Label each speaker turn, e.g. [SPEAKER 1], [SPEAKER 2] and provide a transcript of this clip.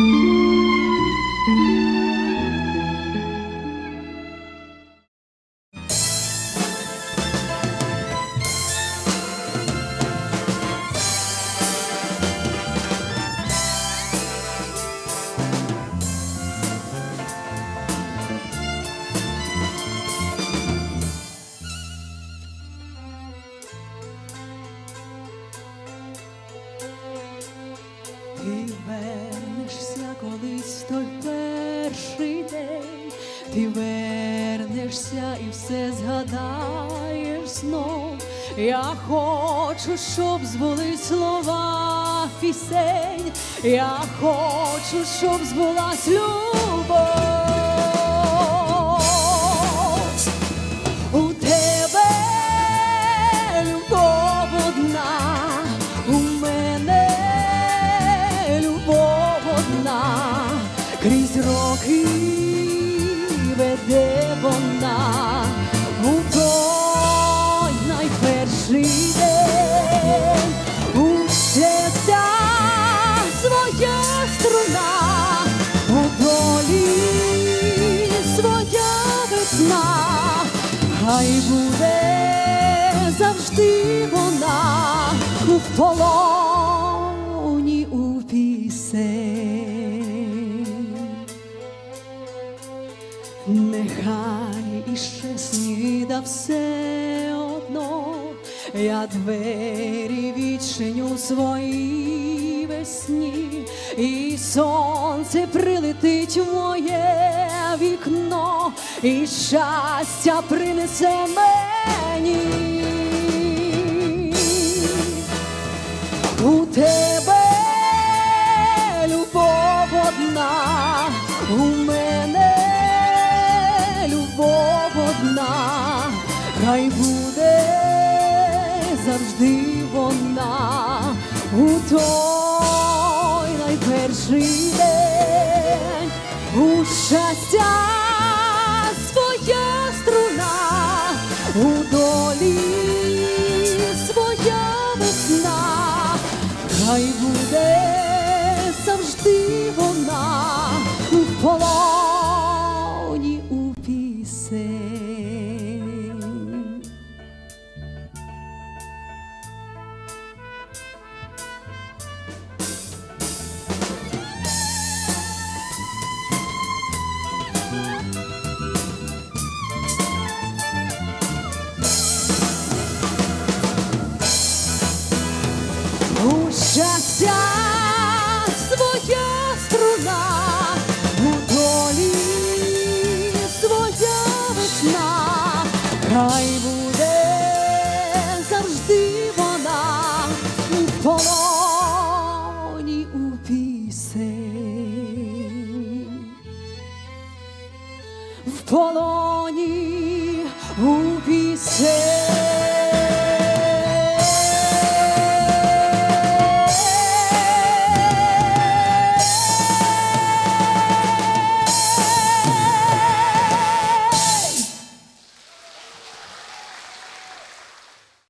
[SPEAKER 1] Ти вернешся колись той перший день, ти вернешся і все згадаєш знов. Я хочу, щоб збулись слова пісень, я хочу, щоб збулась любов. Крізь роки веде вона у той найперший день, у серця своя струна, у долі своя весна, хай буде завжди вона у полоні Нехай іще сніда все одно, я двері відчиню свої весні, і сонце прилетить в моє вікно, і щастя принесе мені. У тебе хай буде завжди вона у той найперший день, у щастя щастя своя струна, у долі своя весна, хай буде завжди вона у полоні у пісень. В полоні у пісень.